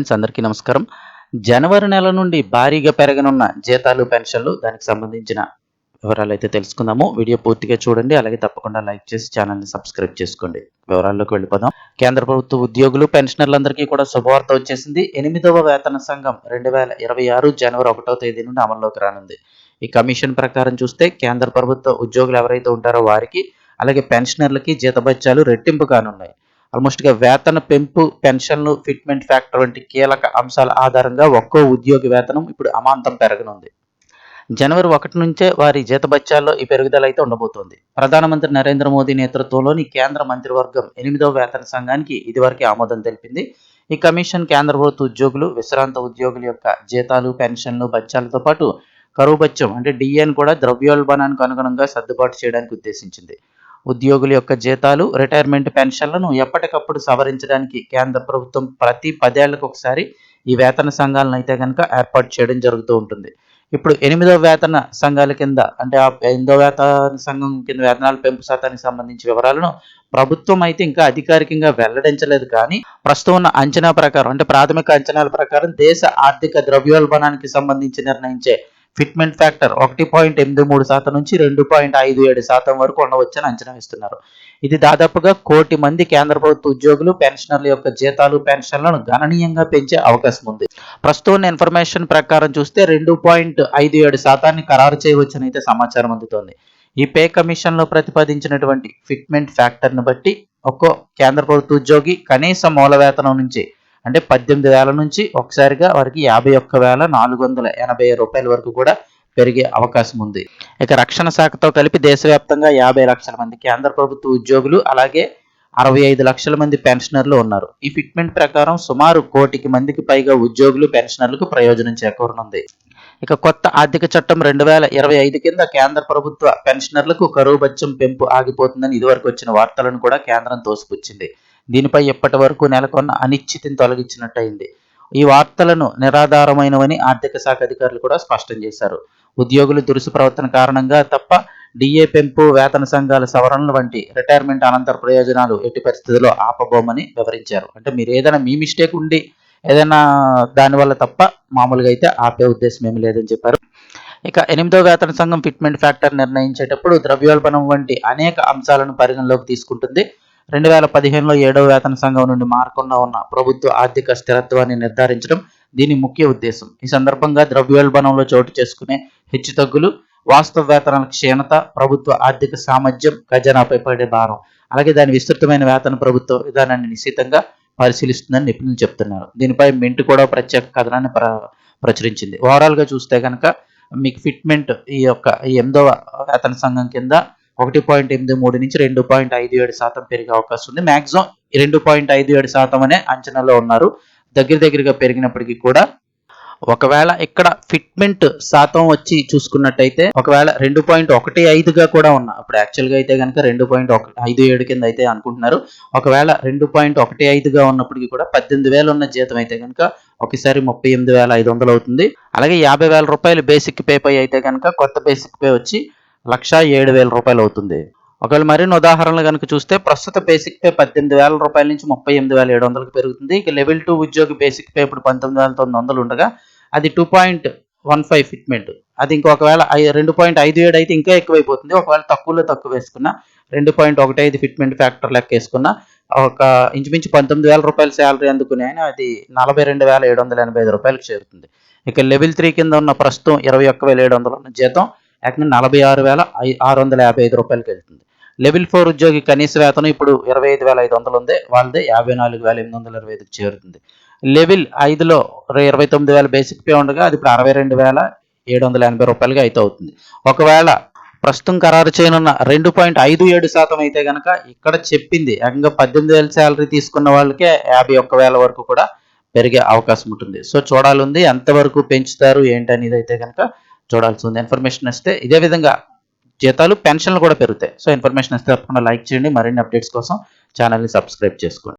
Friends అందరికీ నమస్కారం. జనవరి నెల నుండి భారీగా పెరగనున్న జీతాలు పెన్షన్లు దానికి సంబంధించిన వివరాలు అయితే తెలుసుకుందాము. వీడియో పూర్తిగా చూడండి అలాగే తప్పకుండా లైక్ చేసి ఛానల్ని సబ్స్క్రైబ్ చేసుకోండి. వివరాల్లోకి వెళ్ళిపోదాం. కేంద్ర ప్రభుత్వ ఉద్యోగులు పెన్షనర్లందరికీ కూడా శుభవార్త వచ్చేసింది. ఎనిమిదవ వేతన సంఘం రెండు వేల ఇరవై ఆరు జనవరి ఒకటో తేదీ నుండి అమల్లోకి రానుంది. ఈ కమిషన్ ప్రకారం చూస్తే కేంద్ర ప్రభుత్వ ఉద్యోగులు ఎవరైతే ఉంటారో వారికి అలాగే పెన్షనర్లకి జీతభత్యాలు రెట్టింపు కానున్నాయి. ఆల్మోస్ట్గా వేతన పెంపు పెన్షన్లు ఫిట్మెంట్ ఫ్యాక్టర్ వంటి కీలక అంశాల ఆధారంగా ఒక్కో ఉద్యోగి వేతనం ఇప్పుడు అమాంతం పెరగనుంది. జనవరి ఒకటి నుంచే వారి జీతభత్యాల్లో ఈ పెరుగుదల అయితే ఉండబోతోంది. ప్రధానమంత్రి నరేంద్ర మోదీ నేతృత్వంలోని కేంద్ర మంత్రివర్గం ఎనిమిదవ వేతన సంఘానికి ఇదివరకే ఆమోదం తెలిపింది. ఈ కమిషన్ కేంద్ర ప్రభుత్వ ఉద్యోగులు విశ్రాంత ఉద్యోగుల యొక్క జీతాలు పెన్షన్లు బత్యాలతో పాటు కరువు బత్యం అంటే డిఎన్ కూడా ద్రవ్యోల్బణానికి అనుగుణంగా సర్దుబాటు చేయడానికి ఉద్దేశించింది. ఉద్యోగుల యొక్క జీతాలు రిటైర్మెంట్ పెన్షన్లను ఎప్పటికప్పుడు సవరించడానికి కేంద్ర ప్రభుత్వం ప్రతి పదేళ్ళకు ఒకసారి ఈ వేతన సంఘాలను అయితే కనుక ఏర్పాటు చేయడం జరుగుతూ ఉంటుంది. ఇప్పుడు ఎనిమిదవ వేతన సంఘాల కింద అంటే ఆ ఎనిమిదవ వేతన సంఘం కింద వేతనాల పెంపు శాతానికి సంబంధించి వివరాలను ప్రభుత్వం అయితే ఇంకా అధికారికంగా వెల్లడించలేదు. కానీ ప్రస్తుతం ఉన్న అంచనా ప్రకారం అంటే ప్రాథమిక అంచనాల ప్రకారం దేశ ఆర్థిక ద్రవ్యోల్బణానికి సంబంధించి నిర్ణయించే ఫిట్మెంట్ ఫ్యాక్టర్ ఒకటి పాయింట్ ఎనిమిది మూడు శాతం నుంచి రెండు పాయింట్ ఐదు ఏడు శాతం వరకు ఉండవచ్చని అంచనా వేస్తున్నారు. ఇది దాదాపుగా కోటి మంది కేంద్ర ప్రభుత్వ ఉద్యోగులు పెన్షనర్ల యొక్క జీతాలు పెన్షన్లను గణనీయంగా పెంచే అవకాశం ఉంది. ప్రస్తుతం ఉన్న ఇన్ఫర్మేషన్ ప్రకారం చూస్తే రెండు పాయింట్ ఐదు ఏడు శాతాన్ని ఖరారు చేయవచ్చని అయితే సమాచారం అందుతోంది. ఈ పే కమిషన్లో ప్రతిపాదించినటువంటి ఫిట్మెంట్ ఫ్యాక్టర్ని బట్టి ఒక్కో కేంద్ర ప్రభుత్వ ఉద్యోగి కనీస మూల వేతనం నుంచి అంటే పద్దెనిమిది వేల నుంచి ఒకసారిగా వారికి యాభై ఒక్క వేల నాలుగు వందల ఎనభై రూపాయల వరకు కూడా పెరిగే అవకాశం ఉంది. ఇక రక్షణ శాఖతో కలిపి దేశవ్యాప్తంగా యాభై లక్షల మంది కేంద్ర ప్రభుత్వ ఉద్యోగులు అలాగే అరవై ఐదు లక్షల మంది పెన్షనర్లు ఉన్నారు. ఈ ఫిట్మెంట్ ప్రకారం సుమారు కోటికి మందికి పైగా ఉద్యోగులు పెన్షనర్లకు ప్రయోజనం చేకూరనుంది. ఇక కొత్త ఆర్థిక చట్టం రెండు వేల ఇరవై ఐదు కింద కేంద్ర ప్రభుత్వ పెన్షనర్లకు కరువు బత్యం పెంపు ఆగిపోతుందని ఇదివరకు వచ్చిన వార్తలను కూడా కేంద్రం తోసిపుచ్చింది. దీనిపై ఇప్పటి వరకు నెలకొన్న అనిశ్చితిని తొలగించినట్టయింది. ఈ వార్తలను నిరాధారమైనవని ఆర్థిక శాఖ అధికారులు కూడా స్పష్టం చేశారు. ఉద్యోగులు దురుసు ప్రవర్తన కారణంగా తప్ప డిఏ పెంపు వేతన సంఘాల సవరణలు వంటి రిటైర్మెంట్ అనంతర ప్రయోజనాలు ఎట్టి పరిస్థితుల్లో ఆపబోమని వివరించారు. అంటే మీరు ఏదైనా మీ మిస్టేక్ ఉండి ఏదైనా దానివల్ల తప్ప మామూలుగా అయితే ఆపే ఉద్దేశం ఏమి లేదని చెప్పారు. ఇక ఎనిమిదో వేతన సంఘం ఫిట్మెంట్ ఫ్యాక్టర్ నిర్ణయించేటప్పుడు ద్రవ్యోల్బణం వంటి అనేక అంశాలను పరిగణలోకి తీసుకుంటుంది. రెండు వేల పదిహేనులో ఏడవ వేతన సంఘం నుండి మారకుండా ఉన్న ప్రభుత్వ ఆర్థిక స్థిరత్వాన్ని నిర్ధారించడం దీని ముఖ్య ఉద్దేశం. ఈ సందర్భంగా ద్రవ్యోల్బణంలో చోటు చేసుకునే హెచ్చుతగ్గులు వాస్తవ వేతనాల క్షీణత ప్రభుత్వ ఆర్థిక సామర్థ్యం ఖజానాపై పడే భారం. అలాగే దాని విస్తృతమైన వేతన ప్రభుత్వ విధానాన్ని నిశ్చితంగా పరిశీలిస్తుందని నిపుణులు చెప్తున్నారు. దీనిపై మింట్ కూడా ప్రత్యేక కథనాన్ని ప్ర ప్రచురించింది. ఓవరాల్గా చూస్తే కనుక మీకు ఫిట్మెంట్ ఈ యొక్క ఎనిమిదవ వేతన సంఘం కింద ఒకటి పాయింట్ ఎనిమిది మూడు నుంచి రెండు పాయింట్ ఐదు ఏడు శాతం పెరిగే అవకాశం ఉంది. మ్యాక్సిమం రెండు పాయింట్ ఐదు ఏడు శాతం అనే అంచనాలో ఉన్నారు. దగ్గర దగ్గరగా పెరిగినప్పటికీ కూడా ఒకవేళ ఇక్కడ ఫిట్మెంట్ శాతం వచ్చి చూసుకున్నట్టయితే ఒకవేళ రెండు పాయింట్ ఒకటి ఐదుగా కూడా ఉన్నా ఇప్పుడు యాక్చువల్గా అయితే కనుక రెండు పాయింట్ ఒక ఐదు ఏడు కింద అయితే అనుకుంటున్నారు. ఒకవేళ రెండు పాయింట్ ఒకటి ఐదుగా ఉన్నప్పటికీ కూడా పద్దెనిమిది వేలు ఉన్న జీతం అయితే కనుక ఒకసారి ముప్పై ఎనిమిది వేల ఐదు వందలు అవుతుంది. అలాగే యాభై వేల రూపాయలు బేసిక్ పే పై అయితే కనుక కొత్త బేసిక్ పే వచ్చి లక్ష ఏడు వేల రూపాయలు అవుతుంది ఒకవేళ మరిన్ని ఉదాహరణలు కనుక చూస్తే ప్రస్తుత బేసిక్ పే పద్దెనిమిది వేల రూపాయల నుంచి ముప్పై ఎనిమిది వేల ఏడు వందలకు పెరుగుతుంది. ఇక లెవెల్ టూ ఉద్యోగి బేసిక్ పే ఇప్పుడు పంతొమ్మిది వేల తొమ్మిది వందలు ఉండగా అది two point one five fitment అది ఇంకొకవేళ రెండు పాయింట్ ఐదు ఏడు అయితే ఇంకా ఎక్కువైపోతుంది. ఒకవేళ తక్కువలో తక్కువ వేసుకున్న రెండు పాయింట్ ఒకటి ఐదు ఫిట్మెంట్ ఫ్యాక్టర్ లెక్క వేసుకున్న ఒక ఇంచుమించు పంతొమ్మిది వేల రూపాయల శాలరీ అందుకునే అది నలభై రెండు వేల ఏడు వందల ఎనభై ఐదు రూపాయలకు చేరుతుంది. ఇక లెవెల్ త్రీ కింద ఉన్న ప్రస్తుతం ఇరవై ఒక్క వేల ఏడు వందలు ఉన్న జీతం ఏకంగా నలభై ఆరు వేల ఆరు వందల యాభై ఐదు రూపాయలకి వెళ్తుంది. లెవెల్ ఫోర్ ఉద్యోగి కనీస వేతనం ఇప్పుడు ఇరవై ఐదు వేల ఐదు వందలు ఉంది వాళ్ళదే యాభై నాలుగు వేల ఎనిమిది వందల ఇరవై ఐదుకి చేరుతుంది. లెవెల్ ఐదులో ఇరవై తొమ్మిది వేల బేసిక్ పే ఉండగా అది ఇప్పుడు అరవై రెండు వేల ఏడు వందల ఎనభై రూపాయలుగా అయితే అవుతుంది. ఒకవేళ ప్రస్తుతం ఖరారు చేయనున్న రెండు పాయింట్ ఐదు ఏడు శాతం అయితే కనుక ఇక్కడ చెప్పింది ఏకంగా పద్దెనిమిది వేల శాలరీ తీసుకున్న వాళ్ళకే యాభై ఒక్క వేల వరకు కూడా పెరిగే అవకాశం ఉంటుంది. సో చూడాలి ఉంది ఎంతవరకు పెంచుతారు ఏంటి అనేది అయితే కనుక చూడాల్సి ఉంది ఇన్ఫర్మేషన్ వస్తే ఇదే విధంగా జీతాలు పెన్షన్లు కూడా పెరుగుతాయి. సో ఇన్ఫర్మేషన్ వస్తే తప్పకుండా లైక్ చేయండి. మరిన్ని అప్డేట్స్ కోసం ఛానల్ని సబ్స్క్రైబ్ చేసుకోండి.